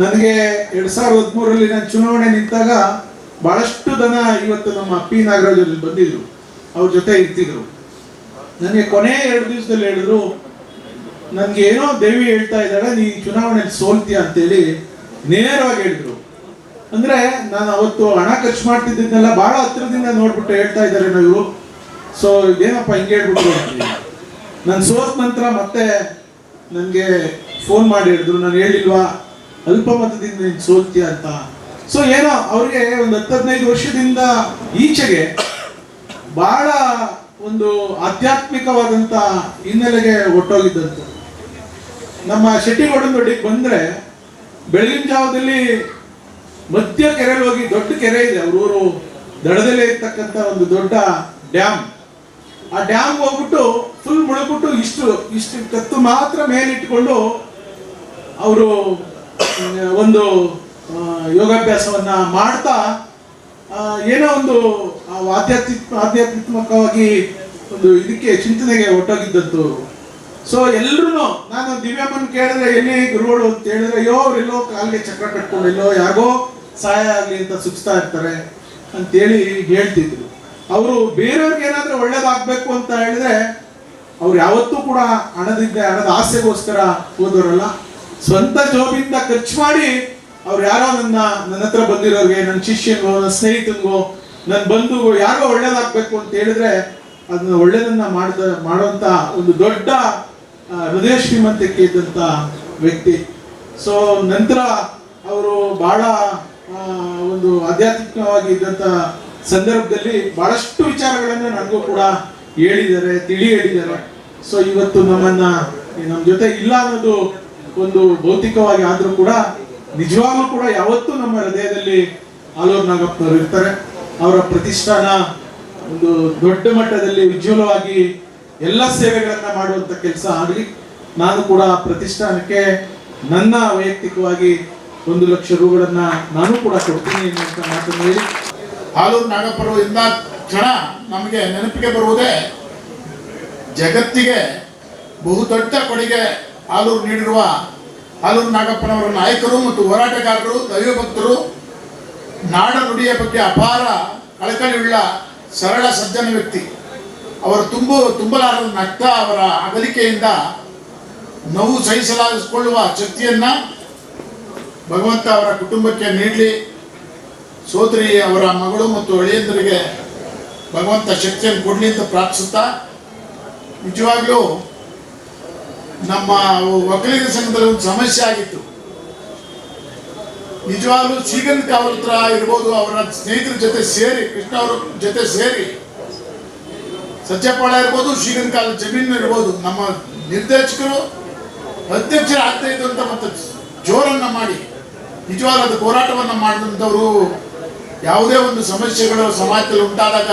ನನಗೆ ಎರಡ್ ಸಾವಿರದ ಹದಿಮೂರರಲ್ಲಿ ನಾನು ಚುನಾವಣೆ ನಿಂತಾಗ ಬಹಳಷ್ಟು ದನ ಇವತ್ತು ನಮ್ಮ ಪಿ ನಾಗರಾಜ್ ಅವರು ಬಂದಿದ್ರು. ಅವ್ರ ಜೊತೆ ಇರ್ತಿದ್ರು. ನನಗೆ ಕೊನೆ ಎರಡು ದಿವಸದಲ್ಲಿ ಹೇಳಿದ್ರು, ನನ್ಗೆ ಏನೋ ದೇವಿ ಹೇಳ್ತಾ ಇದ್ದಾಳೆ ನೀ ಚುನಾವಣೆಯಲ್ಲಿ ಸೋಲ್ತೀಯ ಅಂತೇಳಿ ನೇರವಾಗಿ ಹೇಳಿದ್ರು. ಅಂದ್ರೆ ನಾನು ಅವತ್ತು ಹಣ ಖರ್ಚು ಮಾಡ್ತಿದ್ದನ್ನೆಲ್ಲ ಬಹಳ ಹತ್ತಿರದಿಂದ ನೋಡ್ಬಿಟ್ಟು ಹೇಳ್ತಾ ಇದ್ದಾರೆ ನಾವು ಸೊ ಏನಪ್ಪ ಹಿಂಗೆ ಹೇಳ್ಬಿಟ್ರು ಅಂತೀನಿ. ನಾನು ಸೋತ ನಂತರ ಮತ್ತೆ ನನಗೆ ಫೋನ್ ಮಾಡಿ ಹೇಳಿದ್ರು, ನಾನು ಹೇಳಿಲ್ವಾ? ಅಲ್ಪ ಮತದಿಂದ ನೀನು ಸೋತ್ಯ ಅಂತ. ಸೊ ಏನೋ ಅವ್ರಿಗೆ ಒಂದು ಹತ್ತು ಹದಿನೈದು ವರ್ಷದಿಂದ ಈಚೆಗೆ ಬಹಳ ಒಂದು ಆಧ್ಯಾತ್ಮಿಕವಾದಂತ ಹಿನ್ನೆಲೆಗೆ ಒಟ್ಟೋಗಿದ್ದಂತೆ ನಮ್ಮ ಶೆಟ್ಟಿಗೌಡನದೊಡ್ಡಿಗೆ ಬಂದ್ರೆ ಬೆಳಗಿನ ಜಾವದಲ್ಲಿ ಮಧ್ಯ ಕೆರೆಯಲ್ಲಿ ಹೋಗಿ ದೊಡ್ಡ ಕೆರೆ ಇದೆ. ಅವ್ರ ಊರು ದಡದಲ್ಲೇ ಒಂದು ದೊಡ್ಡ ಡ್ಯಾಮ್. ಆ ಡ್ಯಾಮ್ ಹೋಗ್ಬಿಟ್ಟು ಫುಲ್ ಮುಳುಗ್ಬಿಟ್ಟು ಇಷ್ಟು ಇಷ್ಟು ಕತ್ತು ಮಾತ್ರ ಮೇಲಿಟ್ಕೊಂಡು ಅವರು ಒಂದು ಯೋಗಾಭ್ಯಾಸವನ್ನು ಮಾಡ್ತಾ ಏನೋ ಒಂದು ಆಧ್ಯಾತ್ಮ ಆಧ್ಯಾತ್ಮಿಕ, ಆಧ್ಯಾತ್ಮಿಕವಾಗಿ ಒಂದು ಇದಕ್ಕೆ ಚಿಂತನೆಗೆ ಒಟ್ಟೋಗಿದ್ದಂತು ಸೊ ಎಲ್ಲರೂ ನಾನು ದಿವ್ಯಮ್ಮನ್ ಕೇಳಿದ್ರೆ, ಎಲ್ಲಿ ಗುರುಗಳು ಅಂತ ಹೇಳಿದ್ರೆ, ಅಯ್ಯೋ, ಅವ್ರೆಲ್ಲೋ ಕಾಲಿಗೆ ಚಕ್ರ ಕಟ್ಕೊಂಡು ಎಲ್ಲೋ ಯಾಗೋ ಸಹಾಯ ಆಗಲಿ ಅಂತ ಸುಖಿಸ್ತಾ ಇರ್ತಾರೆ ಅಂತೇಳಿ ಹೇಳ್ತಿದ್ರು. ಅವರು ಬೇರೆಯವ್ರಿಗೆ ಏನಾದರೂ ಒಳ್ಳೇದಾಗ್ಬೇಕು ಅಂತ ಹೇಳಿದ್ರೆ, ಅವ್ರು ಯಾವತ್ತೂ ಕೂಡ ಹಣದಿದ್ದೆ, ಹಣದ ಆಸೆಗೋಸ್ಕರ ಹೋದವರಲ್ಲ. ಸ್ವಂತ ಜೋಬಿಂದ ಖರ್ಚು ಮಾಡಿ ಅವ್ರು ಯಾರೋ ನನ್ನ ನನ್ನ ಹತ್ರ ಬಂದಿರೋರಿಗೆ, ನನ್ನ ಶಿಷ್ಯನಿಗೋ, ನನ್ನ ಸ್ನೇಹಿತನಿಗೋ ನನ್ನ ಬಂಧುಗೋ ಯಾರಿಗೋ ಒಳ್ಳೇದಾಗ್ಬೇಕು ಅಂತ ಹೇಳಿದ್ರೆ ಅದನ್ನ ಒಳ್ಳೇದನ್ನ ಮಾಡಿದ, ಮಾಡುವಂತ ಒಂದು ದೊಡ್ಡ ಹೃದಯ ಶ್ರೀಮಂತಿಕೆ ಇದ್ದಂತ ವ್ಯಕ್ತಿ. ಸೊ ನಂತರ ಅವರು ಬಹಳ ಒಂದು ಆಧ್ಯಾತ್ಮಿಕವಾಗಿ ಇದ್ದಂತ ಸಂದರ್ಭದಲ್ಲಿ ಬಹಳಷ್ಟು ವಿಚಾರಗಳನ್ನು ನನಗೂ ಕೂಡ ಹೇಳಿದ್ದಾರೆ, ತಿಳಿ ಹೇಳಿದ್ದಾರೆ. ಸೊ ಇವತ್ತು ನಮ್ಮನ್ನ ನಮ್ಮ ಜೊತೆ ಇಲ್ಲ ಅನ್ನೋದು ಒಂದು ಭೌತಿಕವಾಗಿ ಆದ್ರೂ ಕೂಡ ನಿಜವಾಗ್ಲೂ ಕೂಡ ಯಾವತ್ತೂ ನಮ್ಮ ಹೃದಯದಲ್ಲಿ ಆಲೂರು ನಾಗಪ್ಪನವರು ಇರ್ತಾರೆ. ಅವರ ಪ್ರತಿಷ್ಠಾನ ಒಂದು ದೊಡ್ಡ ಮಟ್ಟದಲ್ಲಿ ಉಜ್ವಲವಾಗಿ ಎಲ್ಲ ಸೇವೆಗಳನ್ನ ಮಾಡುವಂತ ಕೆಲಸ ಆಗಲಿ. ನಾನು ಕೂಡ ಆ ಪ್ರತಿಷ್ಠಾನಕ್ಕೆ ನನ್ನ ವೈಯಕ್ತಿಕವಾಗಿ ಒಂದು ಲಕ್ಷ ರೂಗಳನ್ನ ನಾನು ಕೂಡ ಕೊಡ್ತೀನಿ ಎನ್ನುವಂತ ಮಾತನ್ನು ಹೇಳಿ. ಆಲೂರು ನಾಗಪ್ಪರು ಇಂದ ಕ್ಷಣ ನಮಗೆ ನೆನಪಿಗೆ ಬರುವುದೇ ಜಗತ್ತಿಗೆ ಬಹುದೊಡ್ಡ ಕೊಡುಗೆ ಆಲೂರು ನೀಡಿರುವ ಆಲೂರು ನಾಗಪ್ಪನವರ ನಾಯಕರು ಮತ್ತು ಹೋರಾಟಗಾರರು, ದೈವಭಕ್ತರು, ನಾಡ ನುಡಿಯ ಬಗ್ಗೆ ಅಪಾರ ಕಳಕಳಿಯುಳ್ಳ ಸರಳ ಸಜ್ಜನ ವ್ಯಕ್ತಿ. ಅವರು ತುಂಬ ತುಂಬಲಾರದ ನಗ್ತ ಅವರ ಅಗಲಿಕೆಯಿಂದ ನೋವು ಸಹಿಸಲಾಗಿಸಿಕೊಳ್ಳುವ ಶಕ್ತಿಯನ್ನ ಭಗವಂತ ಅವರ ಕುಟುಂಬಕ್ಕೆ ನೀಡಲಿ. ಸೋದರಿ ಅವರ ಮಗಳು ಮತ್ತು ಅಳಿಯಂದರಿಗೆ ಭಗವಂತ ಶಕ್ತಿಯನ್ನು ಕೊಡಲಿ ಅಂತ ಪ್ರಾರ್ಥಿಸುತ್ತಾ, ನಿಜವಾಗ್ಲೂ ನಮ್ಮ ಒಕ್ಕಲಿಗರ ಸಂಘದಲ್ಲಿ ಒಂದು ಸಮಸ್ಯೆ ಆಗಿತ್ತು. ನಿಜವಾಗ್ಲೂ ಶ್ರೀಗಂಧ ಹತ್ರ ಇರ್ಬೋದು, ಅವರ ಸ್ನೇಹಿತರ ಜೊತೆ ಸೇರಿ, ಕೃಷ್ಣ ಅವ್ರ ಜೊತೆ ಸೇರಿ ಸತ್ಯಪಾಳ ಇರ್ಬೋದು ಶ್ರೀಗಂಧ ಕಾಲ ಜಮೀನು ಇರ್ಬೋದು, ನಮ್ಮ ನಿರ್ದೇಶಕರು ಅಧ್ಯಕ್ಷರ ಆಗ್ತಾ ಇದ್ದಂತ ಮತ್ತೆ ಜೋರನ್ನ ಮಾಡಿ ನಿಜವಾದ ಅದು ಹೋರಾಟವನ್ನ ಮಾಡಿದಂಥವರು ಯಾವುದೇ ಒಂದು ಸಮಸ್ಯೆಗಳು ಸಮಾಜದಲ್ಲಿ ಉಂಟಾದಾಗ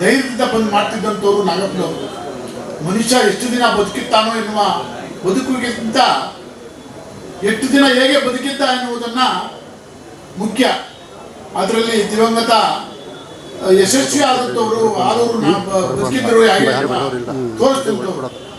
ಧೈರ್ಯದಿಂದ ಬಂದು ಮಾಡ್ತಿದ್ದಂಥವ್ರು ನಾಗಪ್ಪನವರು. ಮನುಷ್ಯ ಎಷ್ಟು ದಿನ ಬದುಕುತ್ತಾನೋ ಎನ್ನುವ ಬದುಕುಗಿಂತ ಎಷ್ಟು ದಿನ ಹೇಗೆ ಬದುಕಿದ್ದ ಎನ್ನುವುದನ್ನ ಮುಖ್ಯ. ಅದರಲ್ಲಿ ದಿವಂಗತ ಯಶಸ್ವಿ ಆದಂಥವರು ಆದವರು ನಾ ಬದುಕಿದ್ದರು ತೋರಿಸ್ತಂಥವ್ರು